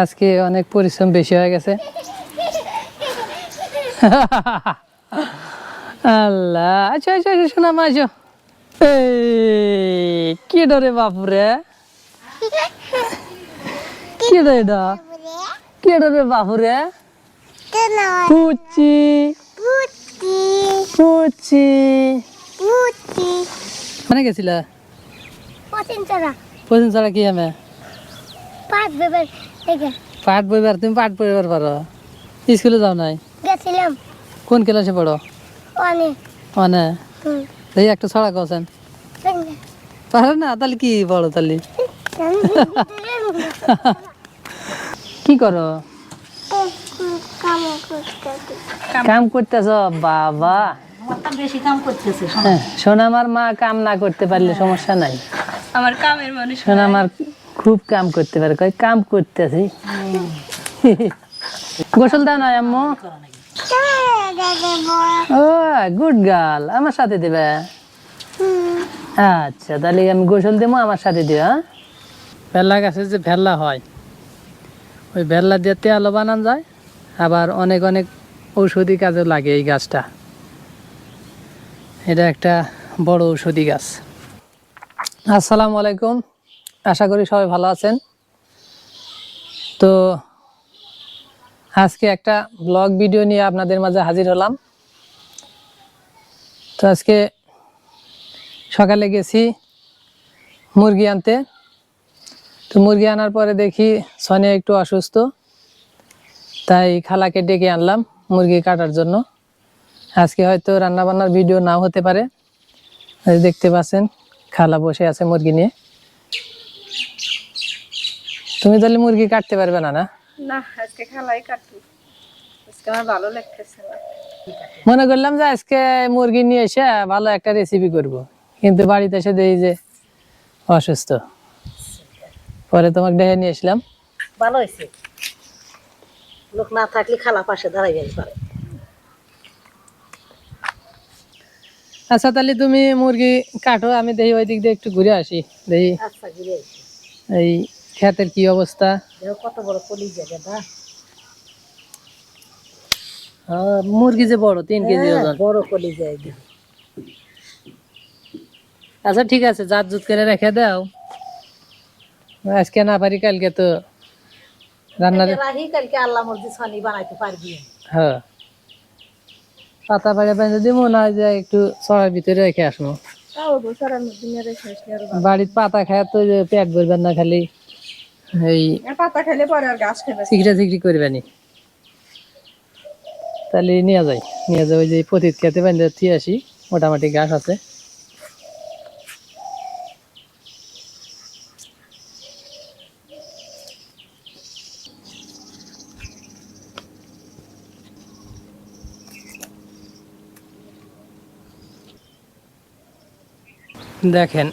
আজকে অনেক পরিশ্রম বেশি হয়ে গেছে। আল্লাহ আচ্ছা আচ্ছা আচ্ছা শোনা মা আছো এই কি ডরে বাপুরে? কি ডরে কি ডরে বাপুরে? পুচি। পুচি। মানে গেছিলা? পদিন ছাড়া কি আমি পাঠ বইবার তুমি পাঠ পড়িবার পারো। স্কুলে যাও নাই? গেছিলাম। কোন ক্লাসে পড়ো? অনেক মানে এই একটা ছড়া কছেন পারো না তাহলে কি পড়ো তাহলে? কি করো? কাম করতেছ? বাবা। বেশি হ্যাঁ, শোনা আমার মা কাম না করতে পারলে সমস্যা নাই। আমার কামের মানুষ শোনা আমার খুব কাম করতে পারে। কয়, কাম করতেছি। গোসল দাও না আম্মু। ও গুড গার্ল আমার সাথে দেবে। আচ্ছা তাহলে আমি গোসল দেবো, আমার সাথে দিও হ্যাঁ? ভেল্লা গাছে যে ভেল্লা হয়, ওই ভেল্লা দিয়ে তেলও বানান যায়, আবার অনেক অনেক ঔষধি কাজে লাগে এই গাছটা। এটা একটা বড় ঔষধি গাছ। আসসালামু আলাইকুম। আশা করি সবাই ভালো আছেন। তো আজকে একটা ব্লগ ভিডিও নিয়ে আপনাদের মাঝে হাজির হলাম। তো আজকে সকালে গেছি মুরগি আনতে। তো মুরগি আনার পরে দেখি সনিয়া একটু অসুস্থ, তাই খালাকে ডেকে আনলাম মুরগি কাটার জন্য। আজকে হয়তো রান্নাবান্নার ভিডিও নাও হতে পারে। দেখতে পাচ্ছেন, খালা বসে আছে মুরগি নিয়ে। তুমি তাহলে মুরগি কাটতে পারবে না না? না আজকে খালাই কাটু আজকে আমার ভালো লাগতেছে না। মনে করলাম যে আজকে মুরগি নিয়ে এসে ভালো একটা রেসিপি করব। কিন্তু বাড়িতে এসে দেখি যে অসুস্থ। পরে তোমাকে দেখে নিয়ে এসলাম ভালো হয়েছে। লোক না থাকলে খালা পাশে দাঁড়াই যাই পারে। আচ্ছা তাহলে তুমি মুরগি কাটো আমি দেখি ওই দিক দিয়ে একটু ঘুরে আসি। দেখি আচ্ছা ঘুরে এই ক্ষেতের কি অবস্থা? কত বড় কলি জায়গা মুরগি যে বড় তিন কেজি ওজন। বড় কলি জায়গা আচ্ছা ঠিক আছে জাত জুত করে রেখে দাও। আজকে না পারি কালকে তো রান্নার রাহি কালকে আল্লাহ মর্জি ছানি বানাইতে পারবি। হ্যাঁ। পাতা পাড়ে যদি মনে হয় যে একটু সবার ভিতরে রেখে আসব। বাড়ির পাতা খায় তো পেট ভরবেন না খালি। এই ভালো। পাতা খেলে পরে আর গাছ খেবে চিকড়া চিকড়ি করবেনি তাহলে নিয়ে যাই নিয়ে যাই ওই যে পতিত খেতে বান্ধে আসি মোটামুটি ঘাস আছে দেখেন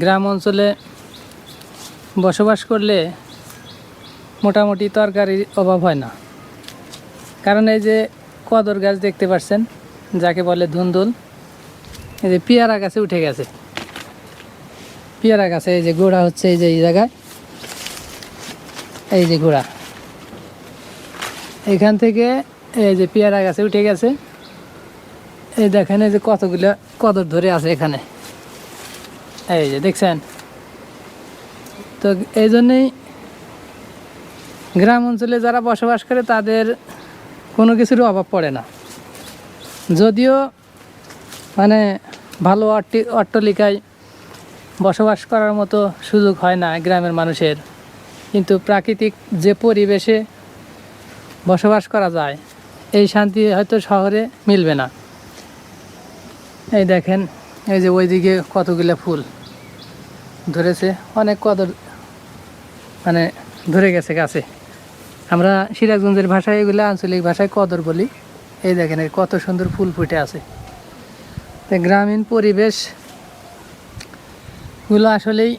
গ্রাম অঞ্চলে বসবাস করলে মোটামুটি তরকারির অভাব হয় না। কারণ এই যে কদর গাছ দেখতে পাচ্ছেন যাকে বলে ধুন্দুল, এই যে পেয়ারা গাছে উঠে গেছে। পেয়ারা গাছে এই যে গোড়া হচ্ছে এই যে এই জায়গায়। এই যে গোড়া। এখান থেকে এই যে পেয়ারা গাছে উঠে গেছে। এই দেখেন এই যে কতগুলো কদর ধরে আছে এখানে। এই যে দেখছেন? তো এই জন্যেই গ্রাম অঞ্চলে যারা বসবাস করে তাদের কোনো কিছুর অভাব পড়ে না। যদিও মানে ভালো অট্টি, অট্টলিকায় বসবাস করার মতো সুযোগ হয় না গ্রামের মানুষের। কিন্তু প্রাকৃতিক যে পরিবেশে বসবাস করা যায়, এই শান্তি হয়তো শহরে মিলবে না। এই দেখেন, এই যে ওইদিকে কতগুলো ফুল ধরেছে, অনেক কদর মানে ধরে গেছে গাছে। আমরা সিরাজগঞ্জের ভাষায় এগুলো আঞ্চলিক ভাষায় কদর বলি। এই দেখেন কত সুন্দর ফুল ফুটে আছে। তো গ্রামীণ পরিবেশগুলো আসলেই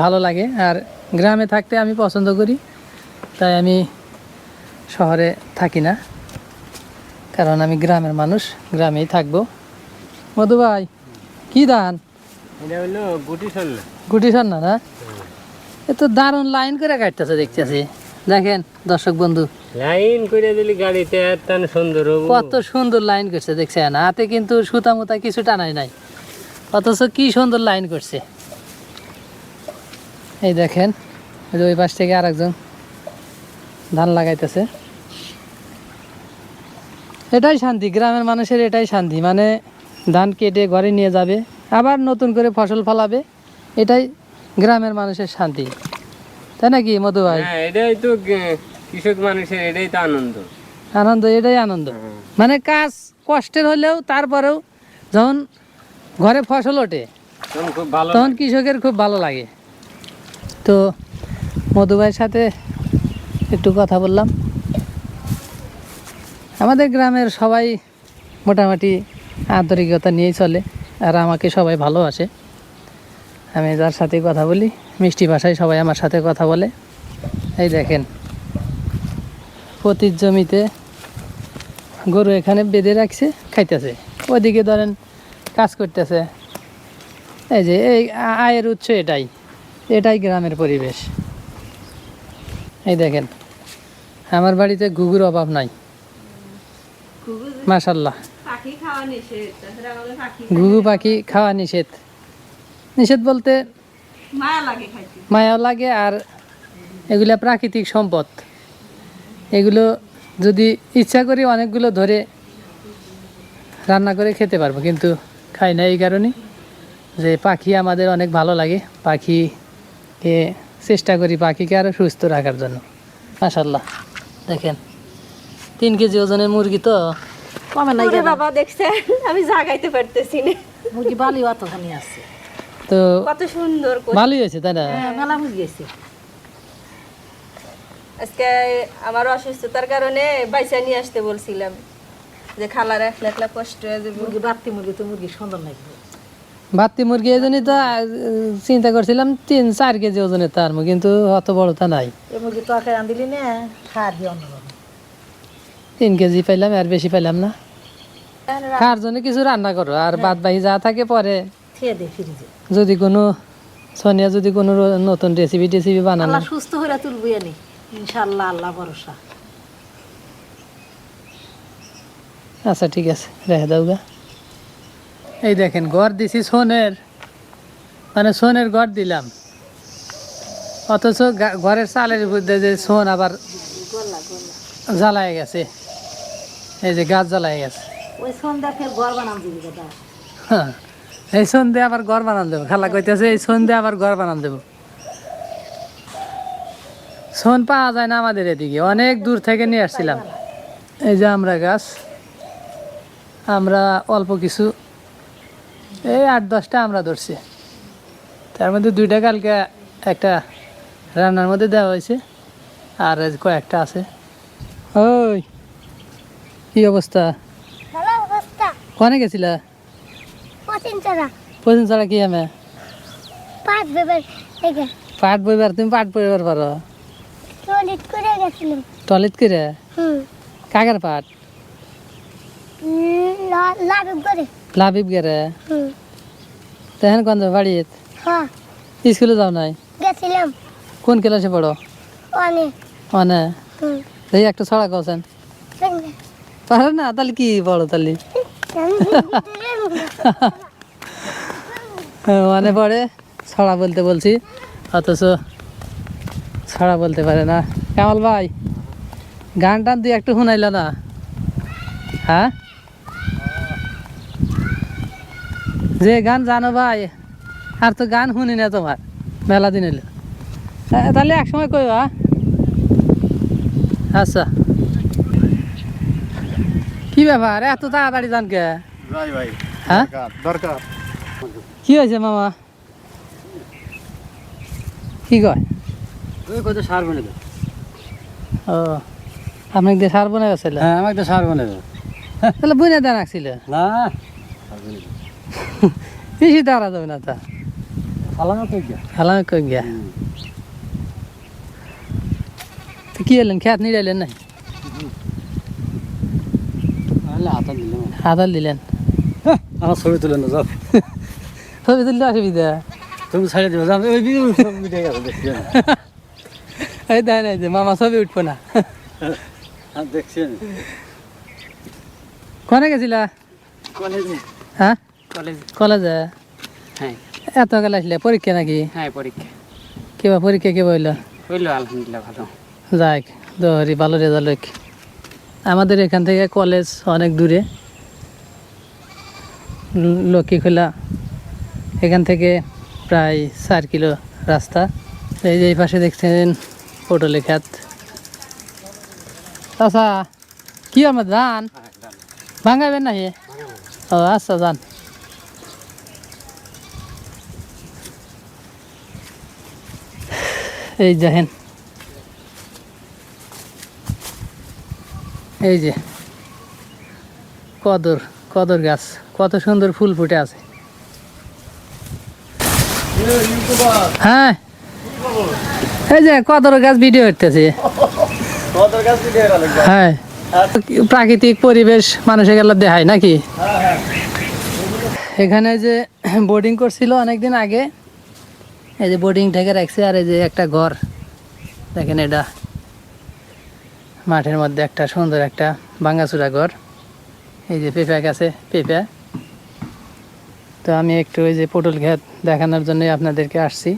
ভালো লাগে। আর গ্রামে থাকতে আমি পছন্দ করি তাই আমি শহরে থাকি না। কারণ আমি গ্রামের মানুষ গ্রামেই থাকব। মধু ভাই কি ধান? এটা হলো গুটি চললে গুটি সন্না না? এ তো দারুণ লাইন করে কাটতেছে দেখতেছি। দেখেন দর্শক বন্ধু। লাইন করে দিলি গাড়িতে তান সুন্দর কত সুন্দর লাইন করছে দেখছেন? হাতে কিন্তু সুতা মুতা কিছু টানাই নাই। অথচ কি সুন্দর লাইন করছে। এই দেখেন ওই পাশ থেকে আরেকজন ধান লাগাইতেছে। এটাই শান্তি গ্রামের মানুষের এটাই শান্তি। মানে ধান কেটে ঘরে নিয়ে যাবে আবার নতুন করে ফসল ফলাবে এটাই গ্রামের মানুষের শান্তি। তাই নাকি মধু ভাই? হ্যাঁ এটাই তো কৃষক মানুষের এটাই তো আনন্দ। আনন্দ এটাই আনন্দ। মানে কাজ কষ্টের হলেও তারপরেও যখন ঘরে ফসল ওঠে তখন কৃষকের খুব ভালো লাগে। তো মধু ভাইয়ের সাথে একটু কথা বললাম। আমাদের গ্রামের সবাই মোটামুটি আন্তরিকতা নিয়েই চলে আর আমাকে সবাই ভালোবাসে। আমি যার সাথে কথা বলি মিষ্টি ভাষায় সবাই আমার সাথে কথা বলে। এই দেখেন প্রতির জমিতে গরু এখানে বেঁধে রাখছে খাইতেছে। ওদিকে ধরেন কাজ করতেছে। এই যে এই আয়ের উৎস এটাই এটাই গ্রামের পরিবেশ। এই দেখেন আমার বাড়িতে ঘুঘুর অভাব নাই। পাখি ঘুঘু পাখি খাওয়া নিষেধ। নিষেধ বলতে মায়া লাগে মায়াও লাগে আর এগুলা প্রাকৃতিক সম্পদ। এগুলো যদি ইচ্ছা করি অনেকগুলো ধরে রান্না করে খেতে পারব কিন্তু খাই না এই কারণে যে পাখি আমাদের অনেক ভালো লাগে। পাখিকে চেষ্টা করি পাখিকে আরও সুস্থ রাখার জন্য। মাসাল্লাহ দেখেন তিন কেজি ওজনের মুরগি তো কমে নাই বাবা দেখছেন? আমি জাগাইতে পারতেছি না। মুরগি বালি অতখানি আছে। তো কত সুন্দর ভালোই হয়েছে তাই না? হ্যাঁ মেলা মুরগি আজকে আমার অসুস্থতার কারণে বাইসা নিয়ে আসতে বলছিলাম। যে খালার একলা একলা কষ্ট হয়ে যাবে। মুরগি বাড়তি মুরগি তো মুরগি সুন্দর লাগবে ভাত্তি মুরগি এই জন্যই তো চিন্তা করছিলাম তিন চার কেজি ওজনের তার কিন্তু অত বড় তা নাই। এই মুরগি তরকারি রাঁধিলি না খার দিয়ে অন্যরকম তিন কেজি পাইলাম আর বেশি পাইলাম না। খাওয়ার জন্য কিছু রান্না করো আর বাদ বাকি যা থাকে পরে। খেয়ে দে ফ্রিজে। যদি কোনো সোনিয়া যদি কোনো নতুন রেসিপি টেসিপি বানানো। আল্লাহ সুস্থ হয়ে তুলবো আনি ইনশাল্লাহ আল্লাহ ভরসা। আচ্ছা ঠিক আছে রেখে দাও গা। এই দেখেন ঘর দিছি সোনের। মানে সোনের ঘর দিলাম। অথচ ঘরের চালের মধ্যে যে সোন আবার জ্বালায় গেছে। এই যে গাছ জ্বালায় গেছে। ওই সন্ধ্যা ফের ঘর বানাম দিবি হ্যাঁ, এই সন্ধে আবার ঘর বানান দেবো। খালা কইতেছে এই সন্ধে আবার ঘর বানান দেবো। সোন পাওয়া যায় না আমাদের এদিকে অনেক দূর থেকে নিয়ে আসছিলাম। এই যে আমরা গাছ আমরা অল্প কিছু এই আট দশটা আমরা ধরছি। তার মধ্যে দুইটা কালকে একটা রান্নার মধ্যে দেওয়া হয়েছে আর কয়েকটা আছে। ওই কি অবস্থা। কনে গেছিলা? পচিন চারা ছাড়া কি আমি? বেবার থেকে পাট বইবার তুমি পাট বইবার পারো। টয়লেট করে গেছিলাম। টয়লেট করে? হুম। কাকের পাট? লাভ করে। লাভিব গেরে হুম। তেহেন কোন বাড়ি হ্যাঁ। স্কুলে যাও নাই? গেছিলাম। কোন ক্লাসে পড়ো? অনেক মানে হুম। এই একটা ছড়া কছেন পারো না তাহলে কি পড়ো তাহলে? মানে পড়ে ছড়া বলতে বলছি অথচ ছড়া বলতে পারে না। কামাল ভাই গান টান দিয়ে একটু শুনাইল না? হ্যাঁ? যে গান জানো ভাই আর তো গান শুনি না তোমার মেলা দিন এলো তাহলে এক সময় কই হ্যাঁ? আচ্ছা। কি ব্যাপার এত তাড়াতাড়ি জান কে ভাই ভাই হ্যাঁ? দরকার। কি হয়েছে মামা? কি কয়? কত সার বনে ও আপনি দিয়ে সার বনে গেছিল হ্যাঁ আমাকে তো সার বনে তাহলে বুনে দেন রাখছিল? না। বেশি দাঁড়া যাবে না তা। ফালানো তো গিয়া? খেলা কই গিয়া? তো কি এলেন খেত নিয়ে এলেন নাই তাহলে হাতা দিলাম আদার দিলেন। আমার ছবি তুলে না ছবি তুলতে অসুবিধা। তুমি ছাড়ে দেবো এই যে মামা ছবি উঠবো না। কোনে গেছিলা? কলেজে। হ্যাঁ? কলেজে। কলেজে? হ্যাঁ। এত গেলে আসলে পরীক্ষা নাকি? হ্যাঁ পরীক্ষা। কিবা পরীক্ষা কি বলল হইল আলহামদুলিল্লাহ ভালো। যাক দহরি ভালো রেজাল্ট হোক। আমাদের এখান থেকে কলেজ অনেক দূরে। ল- লক্ষ্মীখোলা এখান থেকে প্রায় চার কিলো রাস্তা। এই যে এই পাশে দেখছেন পটলের খাত। আচ্ছা কি আমার ধান? ভাঙাবেন না হে ও আচ্ছা যান। এই দেখেন এই যে কদর কদর গাছ। কত সুন্দর ফুল ফুটে আছে। হ্যাঁ। এই যে কদর গাছ ভিডিও করতেছে। হ্যাঁ। প্রাকৃতিক পরিবেশ মানুষের গেলে দেখায় নাকি? এখানে যে বোর্ডিং করছিল অনেকদিন আগে এই যে বোর্ডিং থেকে রাখছে আর এই যে একটা ঘর। দেখেন এটা। মাঠের মধ্যে একটা সুন্দর একটা ভাঙ্গাচুরা ঘর। এই যে পেঁপা গাছে পেঁপা। তো আমি একটু ওই যে পটল ক্ষেত দেখানোর জন্য আপনাদেরকে আসছি।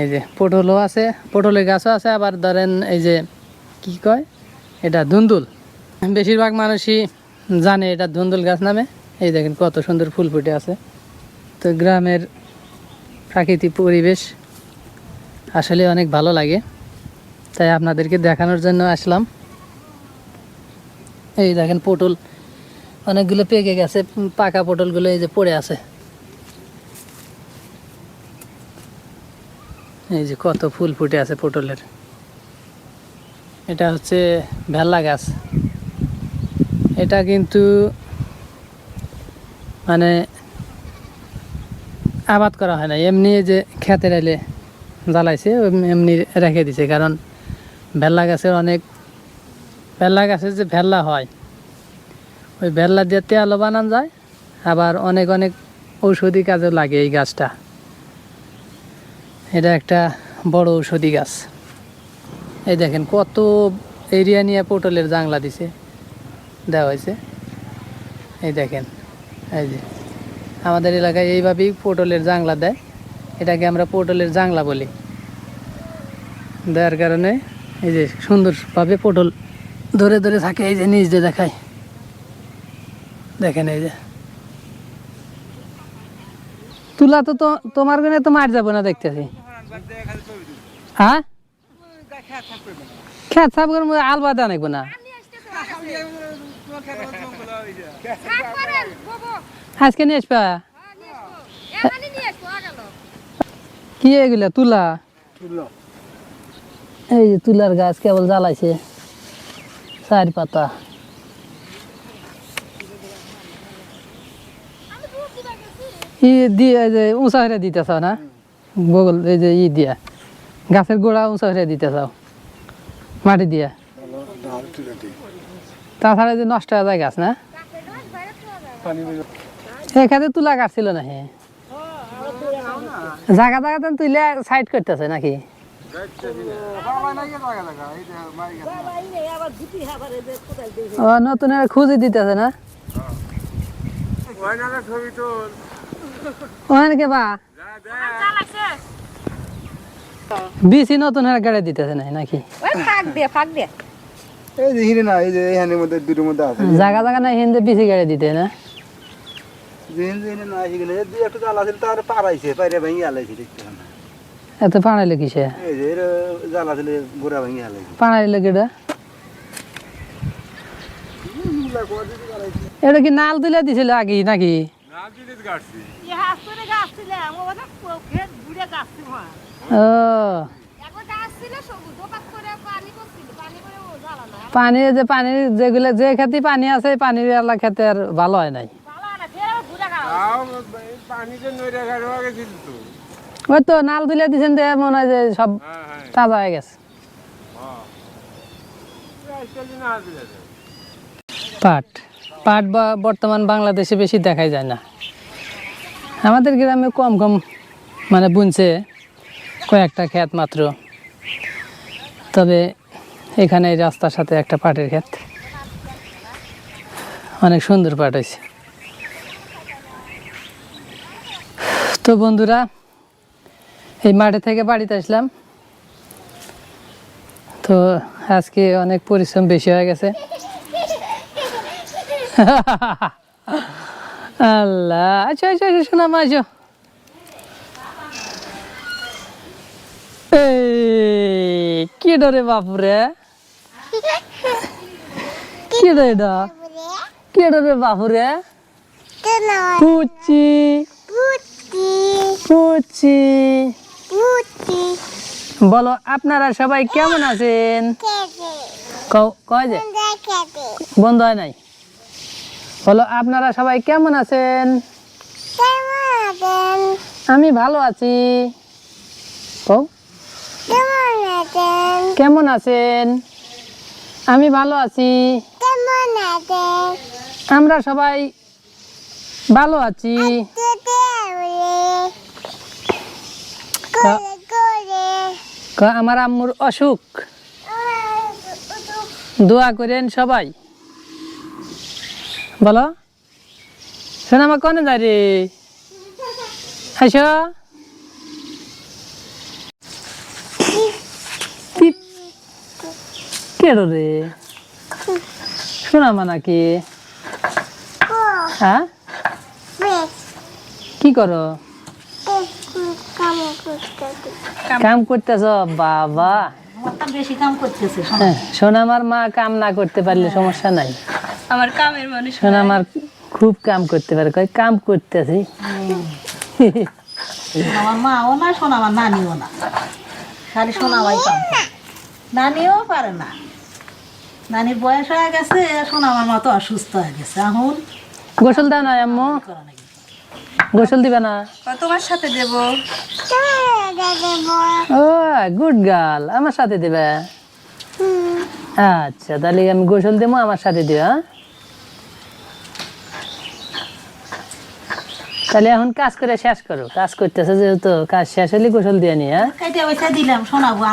এই যে পটলও আছে, পটলের গাছও আছে, আবার ধরেন এই যে কি কয়? এটা ধুন্দুল। বেশিরভাগ মানুষই জানে এটা ধুন্দুল গাছ নামে। এই দেখেন কত সুন্দর ফুল ফুটে আছে। তো গ্রামের প্রাকৃতিক পরিবেশ আসলে অনেক ভালো লাগে। তাই আপনাদেরকে দেখানোর জন্য আসলাম। এই দেখেন পটল, অনেকগুলো পেকে গেছে, পাকা পটলগুলো এই যে পড়ে আছে। এই যে কত ফুল ফুটে আছে পটলের। এটা হচ্ছে ভেল্লা গাছ। এটা কিন্তু মানে আবাদ করা হয় না। এমনি যে খেতে এলে জ্বালাইছে এমনি রেখে দিছে। কারণ ভেল্লা গাছের অনেক ভেল্লা গাছের যে ভেল্লা হয়, ওই ভেল্লা দিয়ে তেলও বানানো যায়। আবার অনেক অনেক ঔষধি কাজে লাগে এই গাছটা। এটা একটা বড় ঔষধি গাছ। এই দেখেন কত এরিয়া নিয়ে পটলের জাংলা দিছে, দেওয়া হয়েছে। এই দেখেন, এই যে। আমাদের এলাকায় এইভাবেই পটলের জাংলা দেয়, এটাকে আমরা পটলের জাংলা বলি। দেওয়ার কারণে এই যে সুন্দরভাবে পটল ধরে ধরে থাকে, এই যে নিচ দিয়ে দেখায় দেখেন এই যে। তুলা তো তোমার গনে তো মার যাব না দেখতেছি। হ্যাঁ? খেত সাপ করে আলবা দেওয়া নাকবো না। আজকে নিয়ে আসবা? কি এগুলা? তুলা? এই যে তুলার গাছ কেবল জ্বালাইছে। চার পাতা ই দিয়ে যে উঁচা হয়ে দিতে চাও না? বগল, এই যে ই দিয়া। গাছের গোড়া উঁচা হয়ে দিতে চাও মাটি দিয়া। তাছাড়া যে নষ্ট হয়ে যায় গাছ না? এখানে তুলা কাটছিল না হে জায়গা জায়গাতে তুলে সাইড করতেছে নাকি? নতুন খুঁজে দিতেছে না? ওখানে কে বা? বিসি নতুন গাড়ি দিতেছে না নাকি? ওই ফাঁক দিয়ে ফাঁক দিয়ে। এই যে হিরে না এই যে এখানের মধ্যে দুটোর মধ্যে আছে। জায়গা জায়গা না হিন্দে বিসি গাড়ি দিতে না? যেহেন যেহেন না আসি গেলে দুই একটা জাল আছে তার পারাইছে পাইরে ভেঙে আলাইছে দেখতে না। এত পাড়াইলে কিসে? এই যে জাল আছে গোড়া ভেঙে আলাইছে পাড়াইলে কেটা এটা কি নাল তুলে দিছিল আগে নাকি? ও মানে পানি যে পানি যেগুলো যে খেতে পানি আছে পানির এলা খেতে আর ভালো হয় নাই। ওই তো নাল তুলে দিছেন যে মনে হয় যে সব তাজা হয়ে গেছে। পাট। পাট বা বর্তমান বাংলাদেশে বেশি দেখাই যায় না। আমাদের গ্রামে কম কম মানে বুনছে কয়েকটা ক্ষেত মাত্র। তবে এখানে রাস্তার সাথে একটা পাটের ক্ষেত। অনেক সুন্দর পাট হয়েছে। তো বন্ধুরা, এই মাঠে থেকে বাড়িতে আসলাম। তো আজকে অনেক পরিশ্রম বেশি হয়ে গেছে। আল্লাহ আচ্ছা আচ্ছা আচ্ছা শোনা মাঝো এই কি ডরে বাপুরে? কি ডরে কি ডরে বাপুরে? পুচি। পুচি। বলো আপনারা সবাই কেমন আছেন? কয় যে? বন্ধ হয় নাই? বলো আপনারা সবাই কেমন আছেন? আমি ভালো আছি। কেমন আছেন? আমি ভালো আছি। আমরা সবাই ভালো আছি। আমার আম্মুর অসুখ। দোয়া করেন সবাই। বলো। আমার কনে যায় রে? আইসো। কেডো রে? শোনা মা নাকি? হ্যাঁ? কি করো? কাম করতেছ? বাবা। করতেছে। হ্যাঁ, মা কাম না করতে পারলে সমস্যা নাই। আমার কামের মানুষ শোনা আমার খুব কাম করতে পারে। কয় কাম করতেছি। আমার মাও না শোনা আমার নানিও না। খালি শোনাবাই কাম করে। নানিও পারে না। নানির বয়স হয়ে গেছে শোনা আমার মতো অসুস্থ হয়ে গেছে। এখন গোসল দাও না আম্মু। গোসল দিবে না। তোমার সাথে দেব। ও গুড গার্ল আমার সাথে দেবে। আচ্ছা তাহলে আমি গোসল দেবো আমার সাথে দিও হ্যাঁ? তাহলে এখন কাজ করে শেষ করো। কাজ করতেছে যেহেতু কাজ শেষ হলে গোসল দিয়ে নি হ্যাঁ? পয়সা দিলাম শোনাবো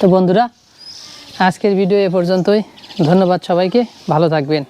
তো বন্ধুরা আজকের ভিডিও এ পর্যন্তই। ধন্যবাদ সবাইকে ভালো থাকবেন।